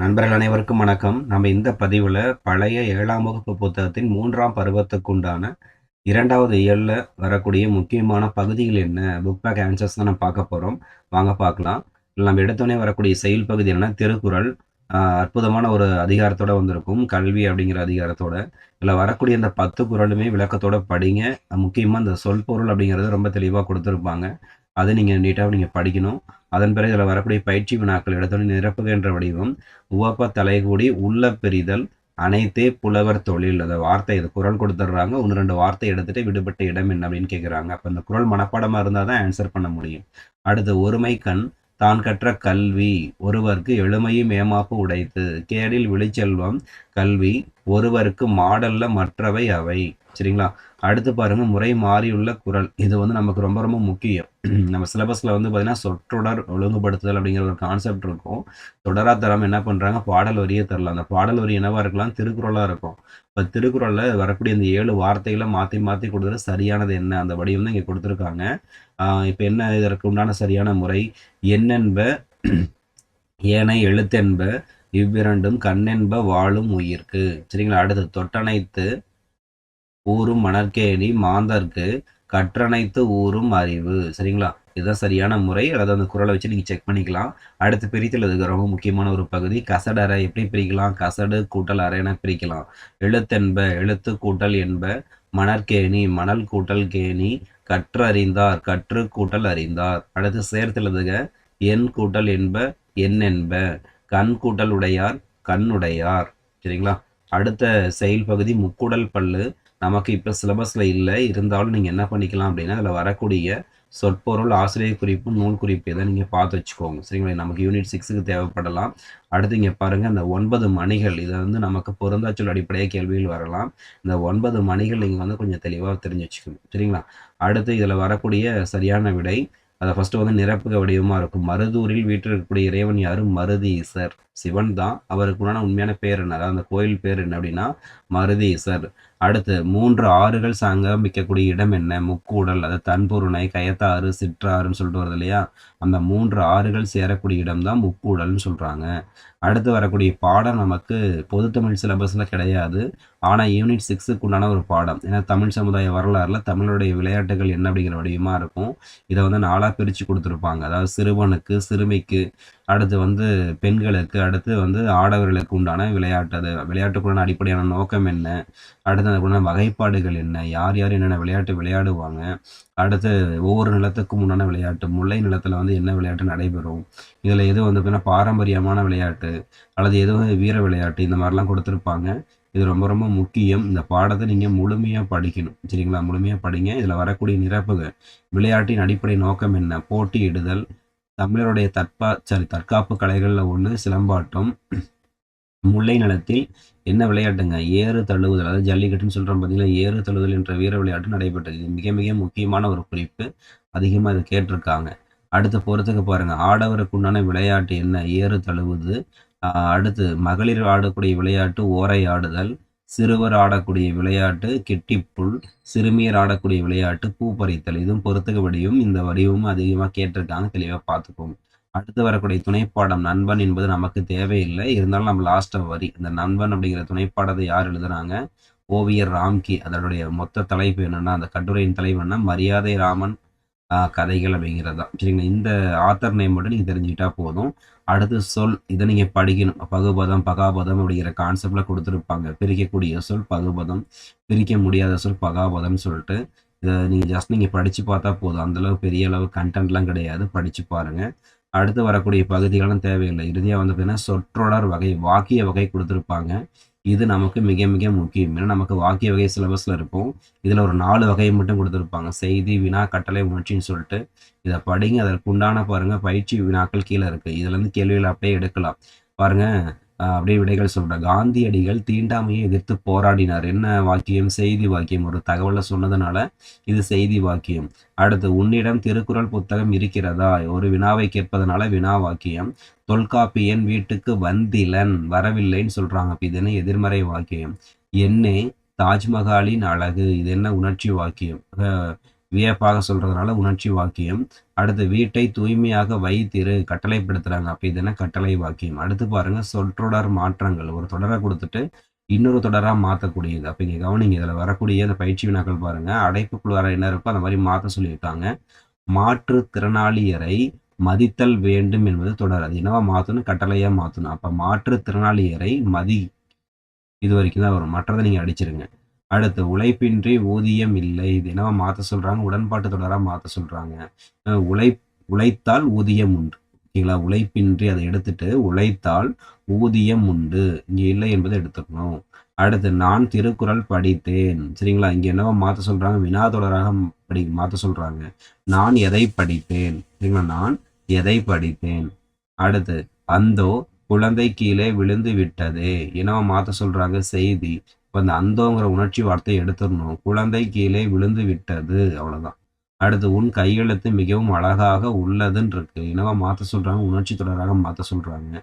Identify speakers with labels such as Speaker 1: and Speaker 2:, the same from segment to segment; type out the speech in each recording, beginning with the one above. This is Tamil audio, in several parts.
Speaker 1: நண்பர்கள் அனைவருக்கும் வணக்கம் நம்ம இந்த பதிவில் பழைய ஏழாம் வகுப்பு புத்தகத்தின் மூன்றாம் பருவத்துக்குண்டான இரண்டாவது இயலில் வரக்கூடிய முக்கியமான பகுதிகள் என்ன புக் பேக் ஆன்சர்ஸ் தான் நம்ம பார்க்க போகிறோம் வாங்க பார்க்கலாம் நம்ம எடுத்தோடனே வரக்கூடிய செயல் பகுதி என்ன திருக்குறள் அற்புதமான ஒரு அதிகாரத்தோட வந்திருக்கும் கல்வி அப்படிங்கிற அதிகாரத்தோட இதில் வரக்கூடிய இந்த பத்து குரலுமே விளக்கத்தோடு படிங்க முக்கியமாக அந்த சொல் பொருள் அப்படிங்கிறது ரொம்ப தெளிவாக கொடுத்துருப்பாங்க அதை நீங்கள் நீட்டாக நீங்கள் படிக்கணும் அதன் பிறகு இதில் வரக்கூடிய பயிற்சி வினாக்கள் இடத்தோடு நிரப்புகின்ற வடிவம் உவப்ப தலைகூடி உள்ள பெரிதல் அனைத்தே புலவர் தொழில் அதை வார்த்தை இது குரல் கொடுத்துட்றாங்க ஒன்று ரெண்டு வார்த்தை எடுத்துட்டு விடுபட்ட இடம் என்ன அப்படின்னு கேட்குறாங்க அப்போ இந்த குரல் மனப்பாடமாக இருந்தால் தான் ஆன்சர் பண்ண முடியும் அடுத்து ஒருமை கண் தான் கற்ற கல்வி ஒருவருக்கு எழுமையும் ஏமாப்பு உடைத்து கேடில் விழிச்செல்வம் கல்வி ஒருவருக்கு மாடல்ல மற்றவை அவை சரிங்களா அடுத்து பாருங்கள் முறை மாறியுள்ள குரல் இது வந்து நமக்கு ரொம்ப ரொம்ப முக்கியம் நம்ம சிலபஸ்ல வந்து பார்த்திங்கன்னா சொற்றொடர் ஒழுங்குபடுத்துதல் அப்படிங்கிற ஒரு கான்செப்ட் இருக்கும் தொடரா தராம என்ன பண்ணுறாங்க பாடல் வரியே தரலாம் அந்த பாடல் வரி என்னவா இருக்கலாம் திருக்குறளாக இருக்கும் இப்போ திருக்குறளில் வரக்கூடிய இந்த ஏழு வார்த்தைகளை மாற்றி மாற்றி கொடுத்துரு சரியானது என்ன அந்த வடிவம் தான் இங்கே கொடுத்துருக்காங்க இப்போ என்ன இதற்கு உண்டான சரியான முறை என்னென்ப ஏனை எழுத்தென்ப இவ்விரண்டும் கண்ணென்ப வாழும் உயிர்க்கு சரிங்களா அடுத்து தொட்டனைத்து ஊறும் மணற்கேணி மாந்தர்க்கு கற்றனைத்து ஊறும் அறிவு சரிங்களா இதுதான் சரியான முறை அதாவது அந்த குரலை வச்சு நீங்கள் செக் பண்ணிக்கலாம் அடுத்து பிரித்தல் அதுக்கு ரொம்ப முக்கியமான ஒரு பகுதி கசடு அறை எப்படி பிரிக்கலாம் கசடு கூட்டல் என பிரிக்கலாம் எழுத்தென்ப எழுத்து கூட்டல் என்ப மணற்கேணி மணல் கூட்டல் கேணி கற்று அறிந்தார் கற்று கூட்டல் அறிந்தார் அடுத்து சேர்த்தெழுதுக எண் கூட்டல் என்ப எண் என்ப கண் கூட்டல் உடையார் கண்ணுடையார் சரிங்களா அடுத்த செயல் பகுதி முக்கூடல் பல்லு நமக்கு இப்போ சிலபஸில் இல்லை இருந்தாலும் நீங்கள் என்ன பண்ணிக்கலாம் அப்படின்னா அதில் வரக்கூடிய சொற்பொருள் ஆசிரியர் குறிப்பு நூல் குறிப்பு எதை நீங்கள் பார்த்து வச்சுக்கோங்க சரிங்களா நமக்கு யூனிட் சிக்ஸுக்கு தேவைப்படலாம் அடுத்து இங்கே பாருங்கள் இந்த ஒன்பது மணிகள் இதை வந்து நமக்கு பொருந்தாச்சொல் அடிப்படையாக கேள்விகள் வரலாம் இந்த ஒன்பது மணிகள் நீங்கள் வந்து கொஞ்சம் தெளிவாக தெரிஞ்சு வச்சுக்கணும் சரிங்களா அடுத்து இதில் வரக்கூடிய சரியான விடை அதை ஃபஸ்ட்டு வந்து நிரப்புக வடிவமாக இருக்கும் மருதூரில் வீட்டில் இருக்கக்கூடிய இறைவன் யாரும் சார் சிவன் தான் அவருக்கு உண்டான உண்மையான பேர் என்ன அதாவது அந்த கோயில் பேர் என்ன அப்படின்னா மருதீசர் அடுத்து மூன்று ஆறுகள் சங்கமிக்கக்கூடிய இடம் என்ன முக்கூடல் அது தன்பொருணை கயத்தாறு சிற்றாறுன்னு சொல்லிட்டு வருது இல்லையா அந்த மூன்று ஆறுகள் சேரக்கூடிய இடம் தான் முக்கூடல்னு சொல்கிறாங்க அடுத்து வரக்கூடிய பாடம் நமக்கு பொது தமிழ் சிலபஸில் கிடையாது ஆனால் யூனிட் சிக்ஸுக்கு உண்டான ஒரு பாடம் ஏன்னா தமிழ் சமுதாய வரலாறுல தமிழுடைய விளையாட்டுகள் என்ன அப்படிங்கிற வடிவமாக இருக்கும் இதை வந்து நாளாக பிரித்து கொடுத்துருப்பாங்க அதாவது சிறுவனுக்கு சிறுமிக்கு அடுத்து வந்து பெண்களுக்கு அடுத்து வந்து ஆடவர்களுக்கு உண்டான விளையாட்டு அது விளையாட்டுக்குள்ள அடிப்படையான நோக்கம் என்ன அடுத்து அதுக்குள்ள வகைப்பாடுகள் என்ன யார் யார் என்னென்ன விளையாட்டு விளையாடுவாங்க அடுத்து ஒவ்வொரு நிலத்துக்கும் உண்டான விளையாட்டு முல்லை நிலத்தில் வந்து என்ன விளையாட்டு நடைபெறும் இதில் எது வந்து பார்த்தீங்கன்னா பாரம்பரியமான விளையாட்டு அல்லது எது வந்து வீர விளையாட்டு இந்த மாதிரிலாம் கொடுத்துருப்பாங்க இது ரொம்ப ரொம்ப முக்கியம் இந்த பாடத்தை நீங்கள் முழுமையாக படிக்கணும் சரிங்களா முழுமையாக படிங்க இதில் வரக்கூடிய நிரப்புகள் விளையாட்டின் அடிப்படை நோக்கம் என்ன போட்டியிடுதல் தமிழருடைய தற்பா சாரி தற்காப்பு கலைகளில் ஒன்று சிலம்பாட்டம் முல்லை நிலத்தில் என்ன விளையாட்டுங்க ஏறு தழுவுதல் அதாவது ஜல்லிக்கட்டுன்னு சொல்கிறோம் பார்த்தீங்கன்னா ஏறு தழுவுதல் என்ற வீர விளையாட்டு நடைபெற்றது இது மிக மிக முக்கியமான ஒரு குறிப்பு அதிகமாக இதை கேட்டிருக்காங்க அடுத்து போகிறதுக்கு பாருங்கள் ஆடவருக்கு உண்டான விளையாட்டு என்ன ஏறு தழுவுது அடுத்து மகளிர் ஆடக்கூடிய விளையாட்டு ஓரை ஆடுதல் சிறுவர் ஆடக்கூடிய விளையாட்டு கெட்டிப்புள் சிறுமியர் ஆடக்கூடிய விளையாட்டு பூப்பறித்தல் இதுவும் பொறுத்துக்க பொறுத்துக்கபடியும் இந்த வடிவமும் அதிகமாக கேட்டிருக்காங்க தெளிவாக பார்த்துக்கோங்க அடுத்து வரக்கூடிய துணைப்பாடம் நண்பன் என்பது நமக்கு தேவையில்லை இருந்தாலும் நம்ம லாஸ்ட் வரி இந்த நண்பன் அப்படிங்கிற துணைப்பாடத்தை யார் எழுதுனாங்க ஓவியர் ராம்கி அதனுடைய மொத்த தலைப்பு என்னென்னா அந்த கட்டுரையின் தலைவன்னா என்ன மரியாதை ராமன் கதைகள் அப்படிங்கிறது தான் சரிங்களா இந்த ஆத்தர் நேம் மட்டும் நீங்கள் தெரிஞ்சுக்கிட்டா போதும் அடுத்து சொல் இதை நீங்கள் படிக்கணும் பகுபதம் பகாபதம் அப்படிங்கிற கான்செப்டில் கொடுத்துருப்பாங்க பிரிக்கக்கூடிய சொல் பகுபதம் பிரிக்க முடியாத சொல் பகாபதம்னு சொல்லிட்டு இதை நீங்கள் ஜஸ்ட் நீங்கள் படித்து பார்த்தா போதும் அந்தளவு பெரிய அளவு கண்டென்ட்லாம் கிடையாது படித்து பாருங்கள் அடுத்து வரக்கூடிய பகுதிகளும் தேவையில்லை இறுதியாக வந்து பார்த்தீங்கன்னா சொற்றொடர் வகை வாக்கிய வகை கொடுத்துருப்பாங்க இது நமக்கு மிக மிக முக்கியம் ஏன்னா நமக்கு வாக்கிய வகை சிலபஸில் இருக்கும் இதில் ஒரு நாலு வகையை மட்டும் கொடுத்துருப்பாங்க செய்தி வினா கட்டளை உணர்ச்சின்னு சொல்லிட்டு இதை படிங்க அதற்கு உண்டான பாருங்கள் பயிற்சி வினாக்கள் கீழே இருக்குது இதுலேருந்து கேள்விகள் அப்படியே எடுக்கலாம் பாருங்கள் அப்படியே விடைகள் சொல்கிறேன் காந்தியடிகள் தீண்டாமையை எதிர்த்து போராடினார் என்ன வாக்கியம் செய்தி வாக்கியம் ஒரு தகவலை சொன்னதுனால இது செய்தி வாக்கியம் அடுத்து உன்னிடம் திருக்குறள் புத்தகம் இருக்கிறதா ஒரு வினாவை கேட்பதனால வினா வாக்கியம் தொல்காப்பியன் வீட்டுக்கு வந்திலன் வரவில்லைன்னு சொல்கிறாங்க அப்ப இது என்ன எதிர்மறை வாக்கியம் என்னே தாஜ்மஹாலின் அழகு இது என்ன உணர்ச்சி வாக்கியம் வியப்பாக சொல்கிறதுனால உணர்ச்சி வாக்கியம் அடுத்து வீட்டை தூய்மையாக வைத்திரு கட்டளைப்படுத்துகிறாங்க அப்ப இது என்ன கட்டளை வாக்கியம் அடுத்து பாருங்கள் சொற்றொடர் மாற்றங்கள் ஒரு தொடரை கொடுத்துட்டு இன்னொரு தொடராக மாற்றக்கூடியது அப்போ இங்கே கவனிங்க இதில் வரக்கூடிய அந்த பயிற்சி வினாக்கள் பாருங்கள் அடைப்புக்குள் வர என்ன இருக்கோ அந்த மாதிரி மாற்ற சொல்லியிருக்காங்க மாற்றுத்திறனாளியரை மதித்தல் வேண்டும் என்பது தொடர் அது என்னவா மாற்றணும் கட்டளையாக மாற்றணும் அப்போ மாற்றுத்திறனாளியரை மதி இது வரைக்கும் தான் வரும் மற்றதை நீங்கள் அடிச்சிருங்க அடுத்து உழைப்பின்றி ஊதியம் இல்லை இது என்னவா மாற்ற சொல்கிறாங்க உடன்பாட்டு தொடராக மாற்ற சொல்கிறாங்க உழை உழைத்தால் ஊதியம் உண்டு ஓகேங்களா உழைப்பின்றி அதை எடுத்துட்டு உழைத்தால் ஊதியம் உண்டு இங்கே இல்லை என்பதை எடுத்துக்கணும் அடுத்து நான் திருக்குறள் படித்தேன் சரிங்களா இங்கே என்னவோ மாற்ற சொல்கிறாங்க வினா தொடராக படி மாற்ற சொல்கிறாங்க நான் எதை படித்தேன் சரிங்களா நான் எதை படித்தேன் அடுத்து அந்தோ குழந்தை கீழே விழுந்து விட்டது என்னவோ மாற்ற சொல்றாங்க செய்தி இப்போ அந்த அந்தோங்கிற உணர்ச்சி வார்த்தையை எடுத்துடணும் குழந்தை கீழே விழுந்து விட்டது அவ்வளோதான் அடுத்து உன் கையெழுத்து மிகவும் அழகாக உள்ளதுன்னு இருக்கு என்னவோ மாற்ற சொல்றாங்க உணர்ச்சி தொடராக மாற்ற சொல்றாங்க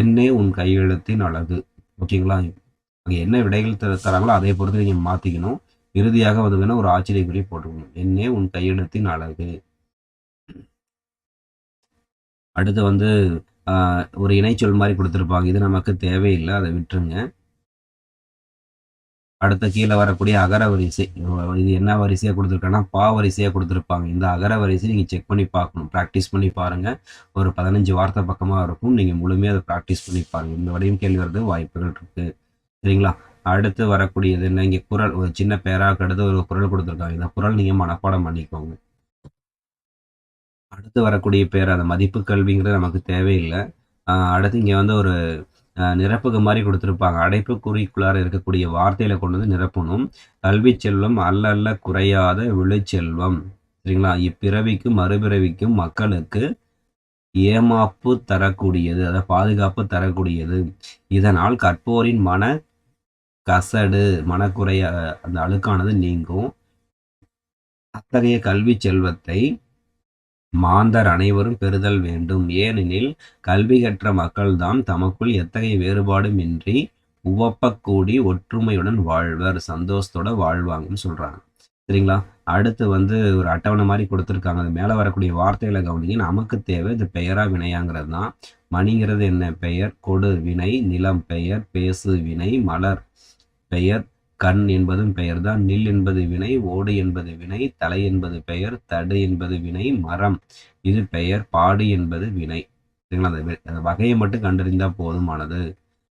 Speaker 1: என்னே உன் கையெழுத்தின் அழகு ஓகேங்களா அங்கே என்ன விடைகள் தர தராங்களோ அதை பொறுத்து நீங்கள் மாற்றிக்கணும் இறுதியாக வந்து வேணால் ஒரு ஆச்சரியக்குறி போட்டுக்கணும் என்னே உன் கையெழுத்தின் அழகு அடுத்து வந்து ஒரு இணைச்சொல் மாதிரி கொடுத்துருப்பாங்க இது நமக்கு தேவையில்லை அதை விட்டுருங்க அடுத்த கீழே வரக்கூடிய அகர வரிசை இது என்ன வரிசையாக கொடுத்துருக்கேன்னா பா வரிசையாக கொடுத்துருப்பாங்க இந்த அகர வரிசை நீங்கள் செக் பண்ணி பார்க்கணும் ப்ராக்டிஸ் பண்ணி பாருங்கள் ஒரு பதினஞ்சு வார்த்தை பக்கமாக இருக்கும் நீங்கள் முழுமையாக அதை ப்ராக்டிஸ் பண்ணி பாருங்கள் இந்த வரையும் கேள்வி வரது வாய்ப்புகள் இருக்குது சரிங்களா அடுத்து வரக்கூடியது என்ன இங்கே குரல் ஒரு சின்ன பேராக ஒரு குரல் கொடுத்துருக்காங்க இந்த குரல் நீங்கள் மனப்பாடம் பண்ணிக்கோங்க அடுத்து வரக்கூடிய பேர் அந்த மதிப்பு கல்விங்கிறது நமக்கு தேவையில்லை அடுத்து இங்கே வந்து ஒரு நிரப்புக மாதிரி கொடுத்துருப்பாங்க அடைப்பு குறிக்குள்ளார இருக்கக்கூடிய வார்த்தையில கொண்டு வந்து நிரப்பணும் கல்வி செல்வம் அல்ல அல்ல குறையாத விழுச்செல்வம் சரிங்களா இப்பிறவிக்கும் மறுபிறவிக்கும் மக்களுக்கு ஏமாப்பு தரக்கூடியது அதாவது பாதுகாப்பு தரக்கூடியது இதனால் கற்போரின் மன கசடு மனக்குறைய அந்த அழுக்கானது நீங்கும் அத்தகைய கல்வி செல்வத்தை மாந்தர் அனைவரும் பெறுதல் வேண்டும். ஏனெனில் கல்வி கற்ற மக்கள்தான் தமக்குள் எத்தகைய வேறுபாடுமின்றி இன்றி கூடி ஒற்றுமையுடன் வாழ்வர். சந்தோஷத்தோட வாழ்வாங்கன்னு சொல்றாங்க. சரிங்களா? அடுத்து வந்து ஒரு அட்டவணை மாதிரி கொடுத்துருக்காங்க அது மேலே வரக்கூடிய வார்த்தைகளை கவனிங்க. நமக்கு தேவை இது பெயரா? தான் மணிங்கிறது என்ன? பெயர். கொடு வினை. நிலம் பெயர். பேசு வினை. மலர் பெயர். கண் என்பதும் பெயர்தான் நில் என்பது வினை ஓடு என்பது வினை தலை என்பது பெயர் தடு என்பது வினை மரம் இது பெயர் பாடு என்பது வினை சரிங்களா அந்த வகையை மட்டும் கண்டறிந்தா போதுமானது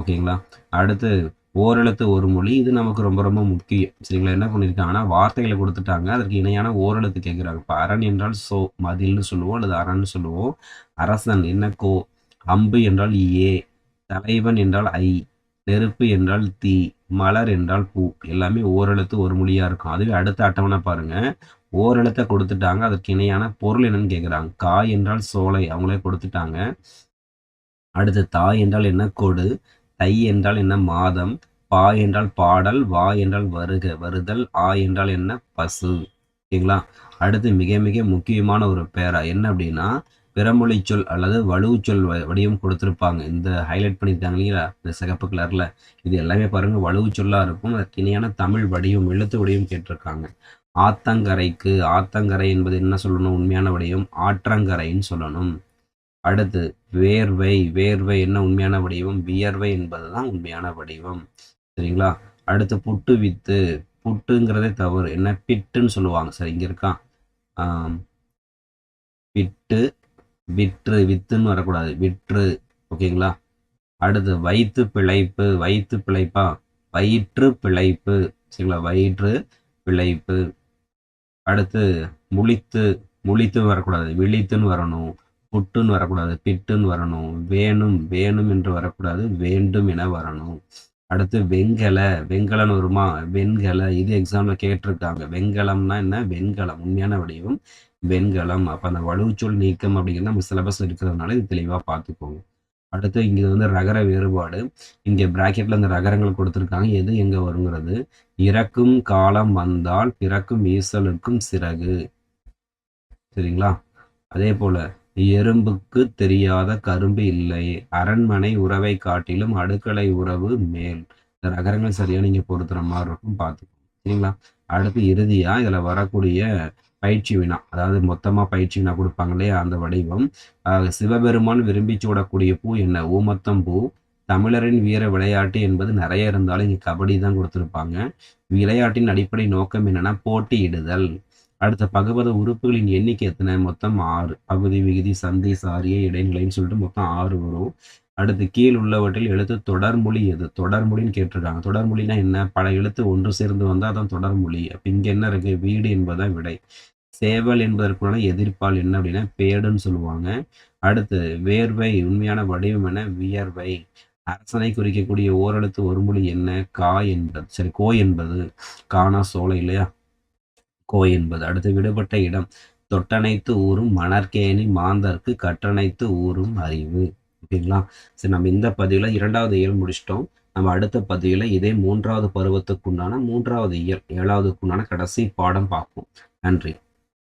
Speaker 1: ஓகேங்களா அடுத்து ஓரெழுத்து ஒரு மொழி இது நமக்கு ரொம்ப ரொம்ப முக்கியம் சரிங்களா என்ன ஆனால் வார்த்தைகளை கொடுத்துட்டாங்க அதற்கு இணையான ஓரெழுத்து கேட்குறாங்க இப்போ அரண் என்றால் சோ மதில்னு சொல்லுவோம் அல்லது அரண் சொல்லுவோம் அரசன் என்ன கோ அம்பு என்றால் ஏ தலைவன் என்றால் ஐ நெருப்பு என்றால் தீ மலர் என்றால் பூ எல்லாமே ஓரெழுத்து ஒரு மொழியாக இருக்கும் அதுவே அடுத்த அட்டவணை பாருங்கள் ஓரெழுத்தை கொடுத்துட்டாங்க அதற்கு இணையான பொருள் என்னன்னு கேட்குறாங்க காய் என்றால் சோலை அவங்களே கொடுத்துட்டாங்க அடுத்து தாய் என்றால் என்ன கொடு தை என்றால் என்ன மாதம் பா என்றால் பாடல் வா என்றால் வருக வருதல் ஆ என்றால் என்ன பசு ஓகேங்களா அடுத்து மிக மிக முக்கியமான ஒரு பேரா என்ன அப்படின்னா பிறமொழி சொல் அல்லது சொல் வடிவம் கொடுத்துருப்பாங்க இந்த ஹைலைட் பண்ணியிருக்காங்க இல்லையா இந்த சிகப்பு கலரில் இது எல்லாமே பாருங்கள் சொல்லாக இருக்கும் அதற்கு இணையான தமிழ் வடிவம் எழுத்து வடிவம் கேட்டிருக்காங்க ஆத்தங்கரைக்கு ஆத்தங்கரை என்பது என்ன சொல்லணும் உண்மையான வடிவம் ஆற்றங்கரைன்னு சொல்லணும் அடுத்து வேர்வை வேர்வை என்ன உண்மையான வடிவம் வியர்வை என்பது தான் உண்மையான வடிவம் சரிங்களா அடுத்து புட்டு வித்து புட்டுங்கிறதே தவறு என்ன பிட்டுன்னு சொல்லுவாங்க சரி இங்கே இருக்கான் பிட்டு விற்று வித்துன்னு வரக்கூடாது விற்று ஓகேங்களா அடுத்து வயிற்று பிழைப்பு வயிற்று பிழைப்பா வயிற்று பிழைப்பு சரிங்களா வயிற்று பிழைப்பு அடுத்து முழித்து முழித்துன்னு வரக்கூடாது விழித்துன்னு வரணும் புட்டுன்னு வரக்கூடாது பிட்டுன்னு வரணும் வேணும் வேணும் என்று வரக்கூடாது வேண்டும் என வரணும் அடுத்து வெண்கல வெண்கலன்னு வருமா வெண்கல இது எக்ஸாம்ல கேட்டிருக்காங்க வெண்கலம்னா என்ன வெண்கலம் உண்மையான வடிவம் வெண்கலம் அப்போ அந்த வலுச்சொல் நீக்கம் அப்படிங்கிறது நம்ம சிலபஸ் இருக்கிறதுனால இது தெளிவாக பார்த்துக்கோங்க அடுத்து இங்கே வந்து ரகர வேறுபாடு இங்கே ப்ராக்கெட்டில் அந்த ரகரங்கள் கொடுத்துருக்காங்க எது எங்கே வருங்கிறது இறக்கும் காலம் வந்தால் பிறக்கும் ஈசலுக்கும் சிறகு சரிங்களா அதே போல் எறும்புக்கு தெரியாத கரும்பு இல்லை அரண்மனை உறவை காட்டிலும் அடுக்கலை உறவு மேல் இந்த ரகரங்கள் சரியாக நீங்கள் பொறுத்துற மாதிரி இருக்கும் பார்த்துக்கோங்க சரிங்களா அடுத்து இறுதியாக இதில் வரக்கூடிய பயிற்சி வினா அதாவது மொத்தமா பயிற்சி வினா கொடுப்பாங்களே அந்த வடிவம் சிவபெருமான் விரும்பி சூடக்கூடிய பூ என்ன ஊமத்தம் பூ தமிழரின் வீர விளையாட்டு என்பது நிறைய இருந்தாலும் இங்கே கபடி தான் கொடுத்துருப்பாங்க விளையாட்டின் அடிப்படை நோக்கம் என்னன்னா போட்டியிடுதல் அடுத்த பகவத உறுப்புகளின் எண்ணிக்கை எத்தனை மொத்தம் ஆறு பகுதி விகுதி சந்தை சாரிய இடைநிலைன்னு சொல்லிட்டு மொத்தம் ஆறு வரும் அடுத்து கீழ் உள்ளவற்றில் எழுத்து தொடர்மொழி எது தொடர்மொழின்னு கேட்டிருக்காங்க தொடர்மொழினா என்ன பல எழுத்து ஒன்று சேர்ந்து வந்தால் அதான் தொடர்மொழி அப்போ இங்கே என்ன இருக்கு வீடு என்பதுதான் விடை சேவல் என்பதற்குள்ளான எதிர்ப்பால் என்ன அப்படின்னா பேடுன்னு சொல்லுவாங்க அடுத்து வேர்வை உண்மையான வடிவம் என வியர்வை அரசனை குறிக்கக்கூடிய ஓரெழுத்து ஒரு மொழி என்ன கா என்பது சரி கோ என்பது காணா சோலை இல்லையா கோ என்பது அடுத்து விடுபட்ட இடம் தொட்டனைத்து ஊரும் மணற்கேணி மாந்தர்க்கு கட்டணைத்து ஊரும் அறிவு ஓகேங்களா சரி நம்ம இந்த பதிவில் இரண்டாவது இயல் முடிச்சிட்டோம் நம்ம அடுத்த பதிவில் இதே மூன்றாவது பருவத்துக்குண்டான மூன்றாவது இயல் ஏழாவதுக்குண்டான கடைசி பாடம் பார்ப்போம் நன்றி